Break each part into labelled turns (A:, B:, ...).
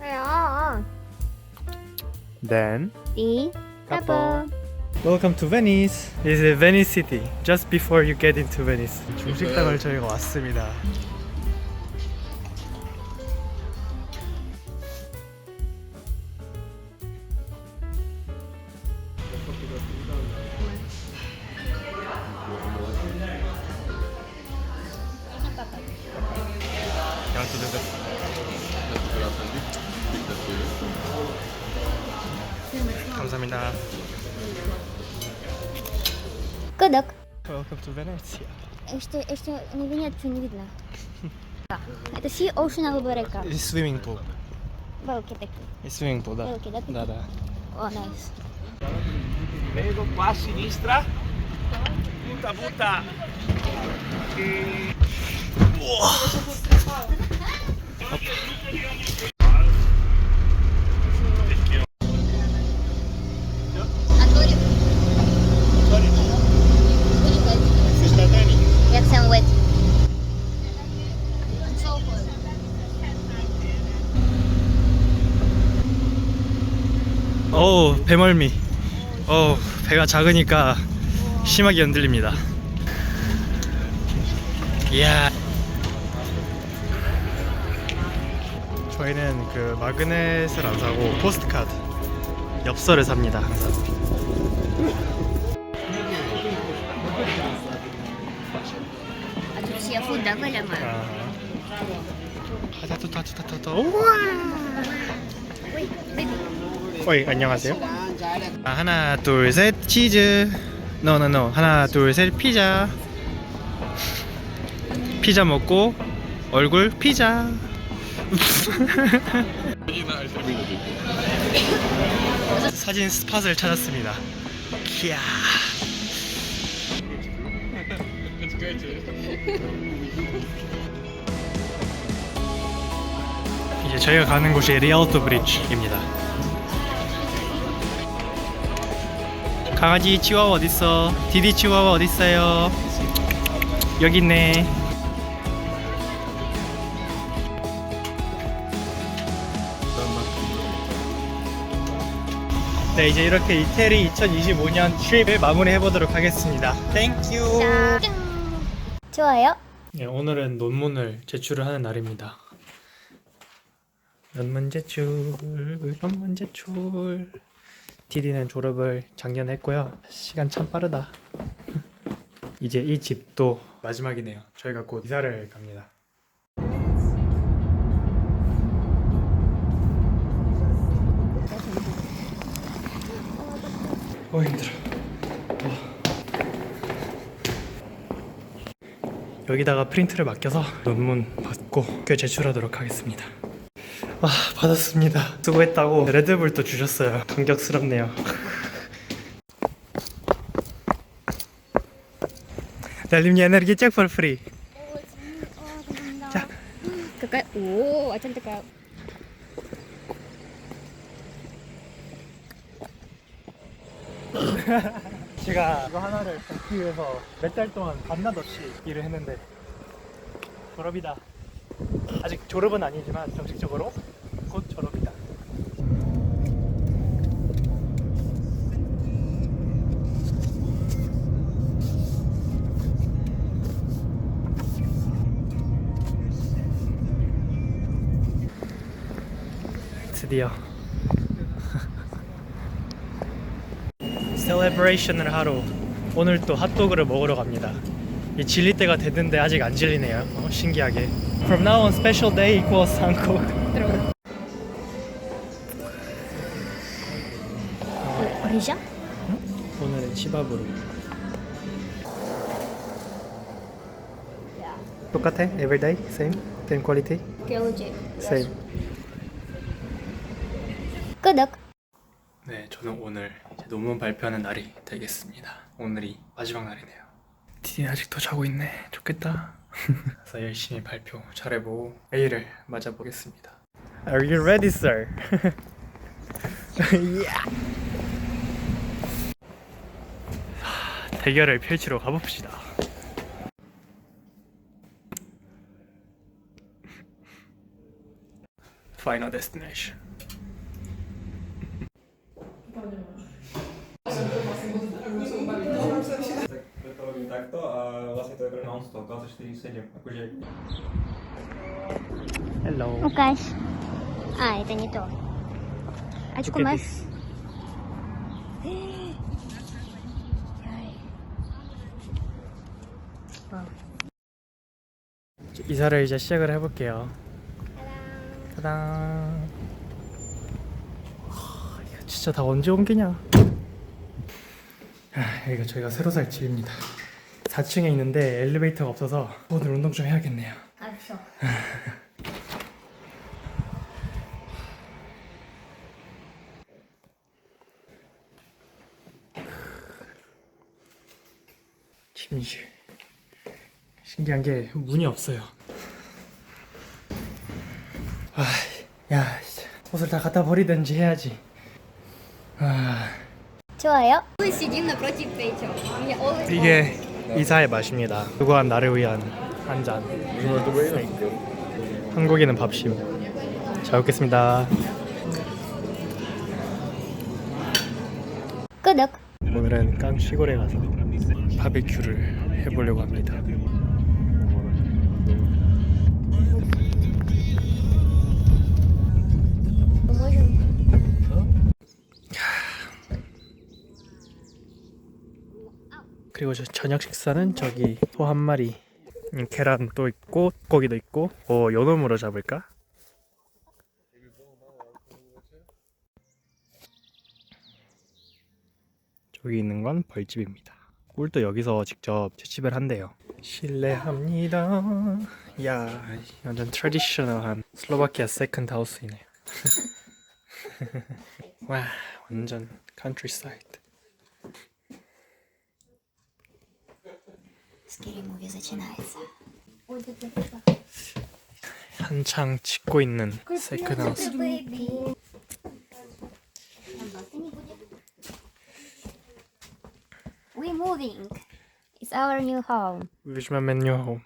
A: 왜요?
B: Then
A: 이
B: Couple. Welcome to Venice. This is Venice City. Just before you get into Venice. 중식당을 저희가 왔습니다. 감사합니다.
A: 끄덕.
B: Welcome to Venice.
A: Еще, еще не нет, что не видно. Да. Это Sea Ocean Alberca.
B: It's swimming pool.
A: Белки такие.
B: It's swimming pool, да.
A: Белки, да? такие?
B: Да, да.
A: О, найс.
C: Vedo qua a sinistra. Butta, butta.
A: Анатолий.
B: 어우 배멀미. 어우 배가 작으니까 심하게 흔들립니다. 이야. 저희는 그 마그넷을 안 사고 포스트카드 엽서를 삽니다. 항상
A: 아저씨야 혼나 걸려만 타타타타타타타 우와!
B: 어이 안녕하세요. 아, 하나 둘 셋 치즈. 노노노 하나 둘 셋 피자. 피자 먹고 얼굴 피자. 사진 스팟을 찾았습니다. 키야. 이제 저희가 가는 곳이 리얼토 브릿지입니다. 강아지 치와와 어딨어? 디디 치와와 어딨어요? 여기 있네. 네, 이제 이렇게 이태리 2025년 트립을 마무리해 보도록 하겠습니다. 땡큐.
A: 짠. 좋아요.
B: 네, 오늘은 논문을 제출을 하는 날입니다. 논문 제출, 논문 제출. 디디는 졸업을 작년 했고요. 시간 참 빠르다. 이제 이 집도 마지막이네요. 저희가 곧 이사를 갑니다. 어 힘들어. 여기다가 프린트를 맡겨서 논문 받고 꽤 제출하도록 하겠습니다. 와 받았습니다. 수고했다고 레드불도 주셨어요. 감격스럽네요. 달림니 에너지 check for free.
A: 자. Какая... О, а чем такая...
B: 제가 이거 하나를 받기 위해서 몇 달 동안 밤낮 없이 일을 했는데 졸업이다. 아직 졸업은 아니지만 정식적으로 곧 졸업이다. 드디어 셀레브레이션을 하러 오늘 또 핫도그를 먹으러 갑니다. 이 질릴 때가 됐는데 아직 안 질리네요. 어, 신기하게. From now on, special day equals 한국.
A: 아니죠? 응?
B: 오늘은 치밥으로. 똑같아? Everyday? Same? Same quality? Same.
A: 끄덕.
B: 네, 저는 오늘 이제 논문 발표하는 날이 되겠습니다. 오늘이 마지막 날이네요. 디디 아직도 자고 있네. 좋겠다. 그래서 열심히 발표 잘해보고 A를 맞아보겠습니다. Are you ready, sir? yeah. 대결을 펼치러 가봅시다. Final Destination.
D: takto a vlastne to je pre non-stop 24-7, akože...
B: Hello.
A: Ukáž. A, je to
B: nie to.
A: Ačko
B: máš? 이사를 이제 시작을 해볼게요. 짜잔. 이거 진짜 다 언제 옮기냐? 아, 여기가 저희가 새로 살 집입니다. 4층에 있는데 엘리베이터가 없어서 오늘 운동 좀 해야겠네요.
A: 알았어.
B: 침실. 신기한 게 문이 없어요. 야, 진짜 옷을 다 갖다 버리든지 해야지. 아,
A: 좋아요. Мы сидим напротив Петю. У меня always
B: 이게 이사의 맛입니다. 누구한 나를 위한 한 잔. 한국인은 밥심. 잘 먹겠습니다.
A: 끄덕.
B: 오늘은 깡 시골에 가서 바비큐를 해보려고 합니다. 그리고 저 저녁 식사는 저기 소 한 마리, 음, 계란 또 있고 고기도 있고. 어 연어무로 잡을까? 저기 있는 건 벌집입니다. 꿀도 여기서 직접 채집을 한대요. 실례합니다. 야, 완전 트레디셔널한 슬로바키아 세컨드 하우스이네요. 와, 완전 컨트리사이드.
A: 스케일북에서 지나했어.
B: 한창 찍고 있는 세크나우스.
A: We moving. It's our new home.
B: 요즘은 맨유 홈.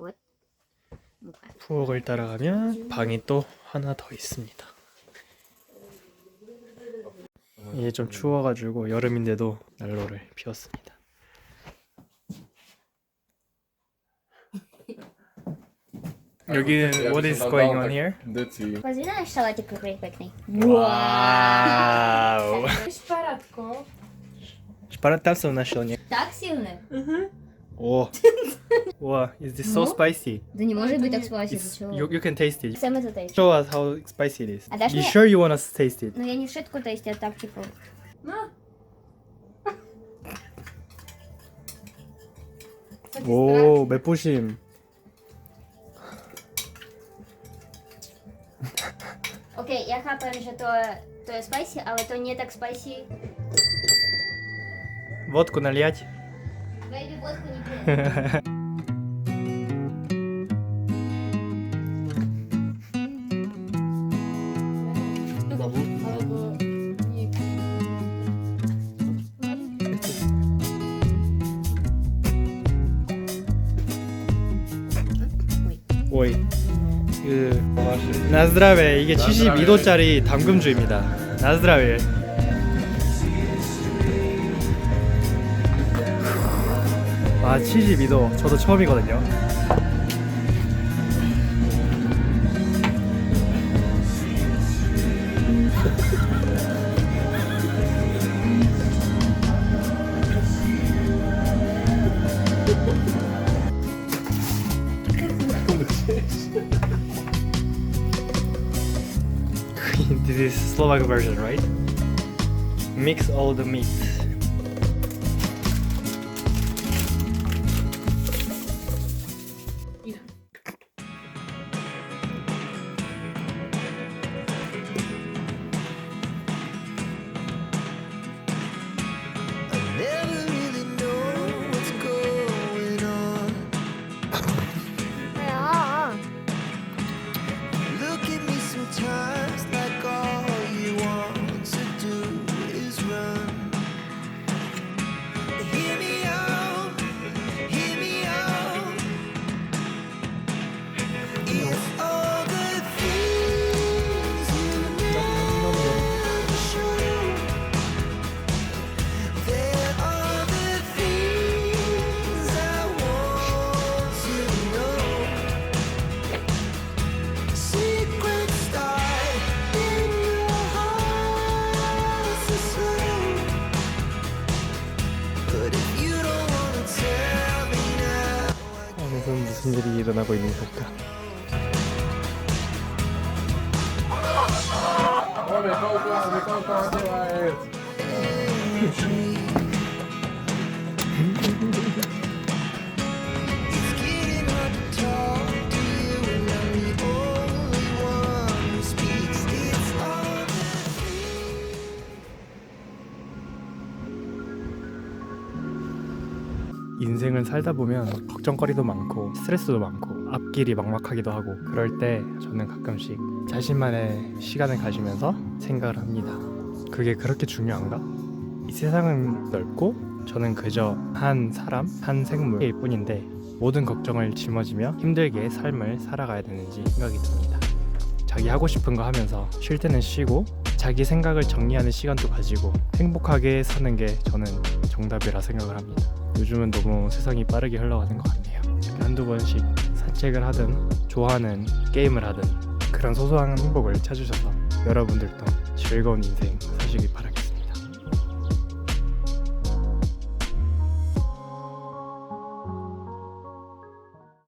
A: What?
B: 부엌을 따라가면 방이 또 하나 더 있습니다. 이게 좀 추워가지고 여름인데도 난로를 피웠습니다. What is going on here? Decyl. Rozwinąłeś
E: szaletę
B: pięknej. pięknej. Wow! Szparatką.
A: Szparata są
B: na silnie. Is this so spicy?
A: To nie может быть так
B: spicy. You, you can taste it.
A: Taste.
B: Show us how spicy it is.
A: A
B: You sure you want to taste it?
A: No я не
E: szybko
B: taste, a tak typu.
A: Окей, я хапаю, що то, то є спайсі, але то не так спайсі.
B: Водку налить.
A: Бейбі водку не п'ю.
B: 오이. 그 나스드라베 이게 72도짜리 담금주입니다. 나스드라베. 아 72도 저도 처음이거든요. Slovak version, right? Mix all the meat. 일어나고 있는 걸까? 인생을 살다 보면 걱정거리도 많고 스트레스도 많고 앞길이 막막하기도 하고 그럴 때 저는 가끔씩 자신만의 시간을 가지면서 생각을 합니다. 그게 그렇게 중요한가? 이 세상은 넓고 저는 그저 한 사람, 한 생물일 뿐인데 모든 걱정을 짊어지며 힘들게 삶을 살아가야 되는지 생각이 듭니다. 자기 하고 싶은 거 하면서 쉴 때는 쉬고 자기 생각을 정리하는 시간도 가지고 행복하게 사는 게 저는 정답이라 생각을 합니다. 요즘은 너무 세상이 빠르게 흘러가는 것 같네요. 한두 번씩 산책을 하든 좋아하는 게임을 하든 그런 소소한 행복을 찾으셔서 여러분들도 즐거운 인생 사시길 바랄게요.